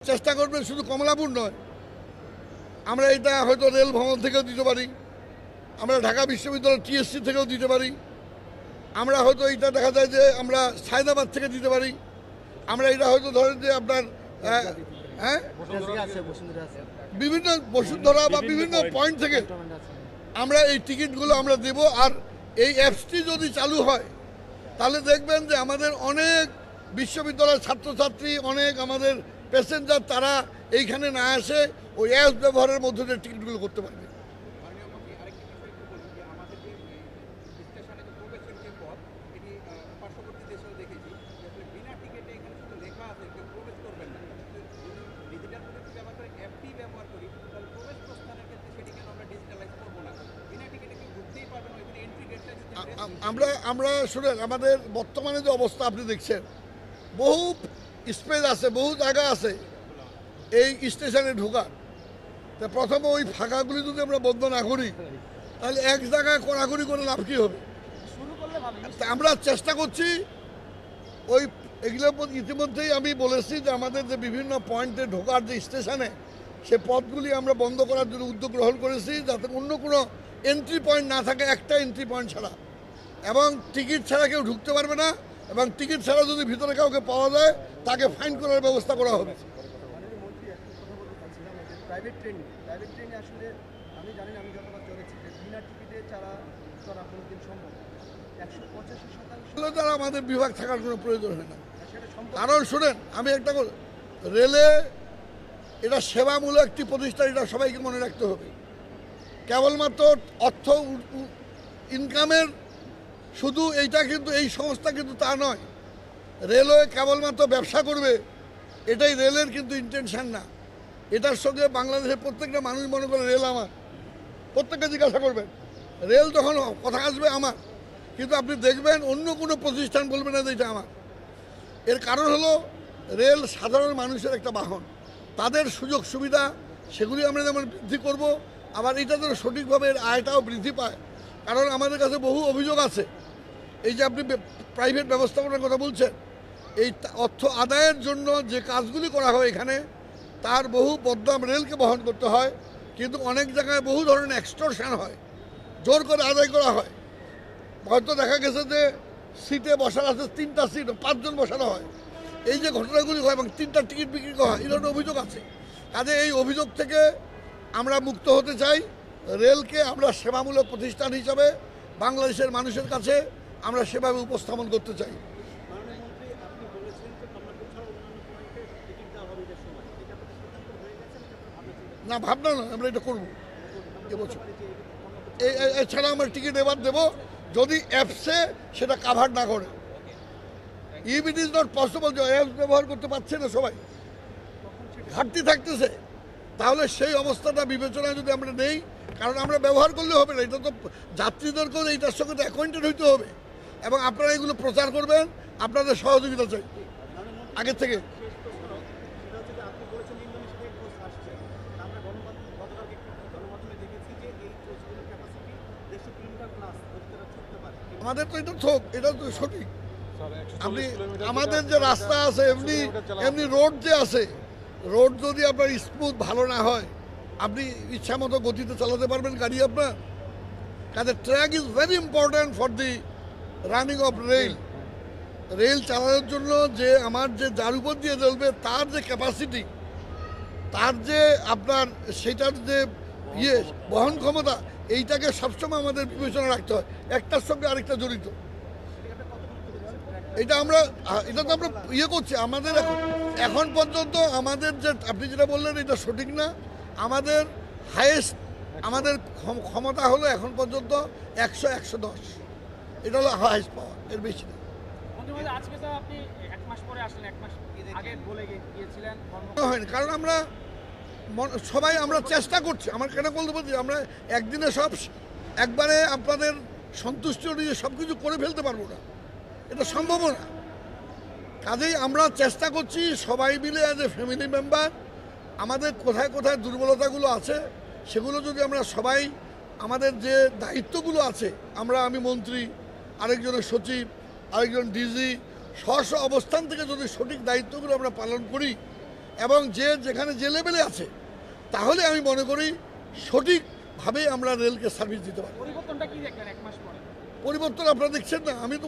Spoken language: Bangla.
চেষ্টা করবেন শুধু কমলাপুর নয়। আমরা এটা হয়তো রেল ভবন থেকেও দিতে পারি। আমরা ঢাকা বিশ্ববিদ্যালয় টিএসসি থেকেও দিতে পারি। আমরা হয়তো এটা দেখা যায় যে আমরা সায়দাবাদ থেকে দিতে পারি। আমরা এটা হয়তো ধরেন যে আপনার আহ, হ্যাঁ? বিভিন্ন বসুন্ধরা বা বিভিন্ন পয়েন্ট থেকে আমরা এই টিকিটগুলো আমরা দেব আর এই অ্যাপসটি যদি চালু হয় তাহলে দেখবেন যে আমাদের অনেক বিশ্ববিদ্যালয়ের ছাত্রছাত্রী অনেক আমাদের প্যাসেঞ্জার তারা এইখানে না আসে ওই অ্যাপস ব্যবহারের মধ্যে দিয়ে টিকিটগুলো করতে পারবে। আমরা আমরা শুনেন আমাদের বর্তমানে যে অবস্থা আপনি দেখছেন বহু স্পেস আছে বহু জায়গা আছে। এই স্টেশনে ঢোকার। তা প্রথমে ওই ফাঁকাগুলি যদি আমরা বন্ধ না করি তাহলে এক জায়গায় কড়াকড়ি করে লাভ কী হবে? আমরা চেষ্টা করছি ওই এগুলোর মধ্যে ইতিমধ্যেই আমি বলেছি যে আমাদের যে বিভিন্ন পয়েন্টে ঢোকার যে স্টেশনে সে পথগুলি আমরা বন্ধ করার জন্য উদ্যোগ গ্রহণ করেছি যাতে অন্য কোনো এন্ট্রি পয়েন্ট না থাকে একটা এন্ট্রি পয়েন্ট ছাড়া। এবং টিকিট ছাড়া কেউ ঢুকতে পারবে না। এবং টিকিট ছাড়া যদি ভিতরে কাউকে পাওয়া যায় তাকে ফাইন করার ব্যবস্থা করা হবে। প্রাইভেট ট্রেন প্রাইভেট ট্রেনে আসলে আমি জানি না আমি যতবার চলেছি বিনা টিকিটে ছাড়া চলা কোনোদিন সম্ভব একশো পঁচাশি শতাংশ তাহলে তারা আমাদের বিভাগ থাকার কোনো প্রয়োজন হয় না। কারণ শোনেন আমি একটা রেলে এটা সেবামূলক একটি প্রতিষ্ঠান এটা সবাইকে মনে রাখতে হবে। কেবলমাত্র অর্থ ইনকামের শুধু এইটা কিন্তু, এই সংস্থা কিন্তু তা নয়। রেলওয়ে কেবলমাত্র ব্যবসা করবে, এটাই রেলের কিন্তু ইন্টেনশন না। এটার সঙ্গে বাংলাদেশের প্রত্যেকটা মানুষ মনে করে, রেল আমার। প্রত্যেককে জিজ্ঞাসা করবেন। রেল তখন কথা আসবে আমার, কিন্তু আপনি দেখবেন অন্য কোনো প্রতিষ্ঠান বলবে না যে এটা আমার। এর কারণ হলো, রেল সাধারণ মানুষের একটা বাহন। তাদের সুযোগ সুবিধা, সেগুলি আমরা যেমন বৃদ্ধি করব, আবার এটা যেন সঠিকভাবে এর আয়টাও বৃদ্ধি পায়। কারণ আমাদের কাছে বহু অভিযোগ আছে। এই যে আপনি প্রাইভেট ব্যবস্থাপনার কথা বলছেন, এই অর্থ আদায়ের জন্য যে কাজগুলি করা হয় এখানে, তার বহু বদনাম রেলকে বহন করতে হয়, কিন্তু অনেক জায়গায় বহু ধরনের এক্সটর্শন হয়, জোর করে আদায় করা হয়। হয়তো দেখা গেছে যে সিটে বসার আছে তিনটা সিট, পাঁচজন বসানো হয়। এই যে ঘটনাগুলি হয় এবং তিনটা টিকিট বিক্রি করা হয় এই ধরনের অভিযোগ আছে। কাজে এই অভিযোগ থেকে আমরা মুক্ত হতে চাই। রেলকে আমরা সেবামূলক প্রতিষ্ঠান হিসাবে বাংলাদেশের মানুষের কাছে আমরা সেভাবে উপস্থাপন করতে চাই। না, ভাবনা না আমরা এটা করব। এবছর। এছাড়া আমরা টিকিট এবার দেবো, যদি অ্যাপসে সেটা কাভার না করে। If it is not possible যে অ্যাপস ব্যবহার করতে পারছে না সবাই। ঘাটতি থাকতেছে। তাহলে সেই অবস্থাটা বিবেচনায় যদি আমরা নেই, কারণ আমরা ব্যবহার করলে হবে না, এটা তো যাত্রীদেরকেও এইটার সঙ্গে তো অ্যাকোয়েন্টেড হইতে হবে। এবং আপনারা এগুলো প্রচার করবেন আপনাদের সহযোগিতা চাই। আগের থেকে। আমাদের তো এটা থোক এটা তো সঠিক। আপনি আমাদের যে রাস্তা আছে এমনি এমনি রোড যে আছে রোড যদি আপনার স্মুথ ভালো না হয় আপনি ইচ্ছা মতো গতিতে চালাতে পারবেন গাড়ি আপনার। কাজে track is very important for the running of rail rail চালানোর জন্য যে আমার যে যার উপর দিয়ে চলবে, তার যে ক্যাপাসিটি তার যে আপনার সেটার যে ইয়ে বহন ক্ষমতা, এইটাকে সবসময় আমাদের বিবেচনা রাখতে হয়। একটার সঙ্গে আরেকটা জড়িত। এটা আমরা, এটা তো আমরা ইয়ে করছি, আমাদের এখন এখন পর্যন্ত আমাদের যে, আপনি যেটা বললেন, এটা সঠিক না। আমাদের হায়েস্ট আমাদের ক্ষম- ক্ষমতা হলো এখন পর্যন্ত একশো একশো দশ। এটা হলো হায়েস্ট পাওয়ার এর বেশি না। মন্ত্রী মহোদয়, আজকে তো আপনি এক মাস পরে আসলেন এক মাস আগে বলে গে- গিয়েছিলেন কর্ম হয়নি কারণ আমরা সবাই আমরা চেষ্টা করছি। আমার কেন বলতে বলছি আমরা একদিনে সব একবারে আপনাদের সন্তুষ্ট নিয়ে সব কিছু করে ফেলতে পারব না। এটা সম্ভব না। কাজেই আমরা চেষ্টা করছি সবাই মিলে অ্যাজ এ ফ্যামিলি মেম্বার আমাদের কোথায় কোথায় দুর্বলতাগুলো আছে সেগুলো যদি আমরা সবাই আমাদের যে দায়িত্বগুলো আছে আমরা আমি মন্ত্রী আরেকজনের সচিব আরেকজন ডিজি স্ব অবস্থান থেকে যদি সঠিক দায়িত্বগুলো আমরা পালন করি এবং যে যেখানে যে লেভেলে আছে তাহলে আমি মনে করি সঠিকভাবে আমরা রেলকে সার্ভিস দিতে পরে? পরিবর্তন আপনারা দেখছেন না আমি তো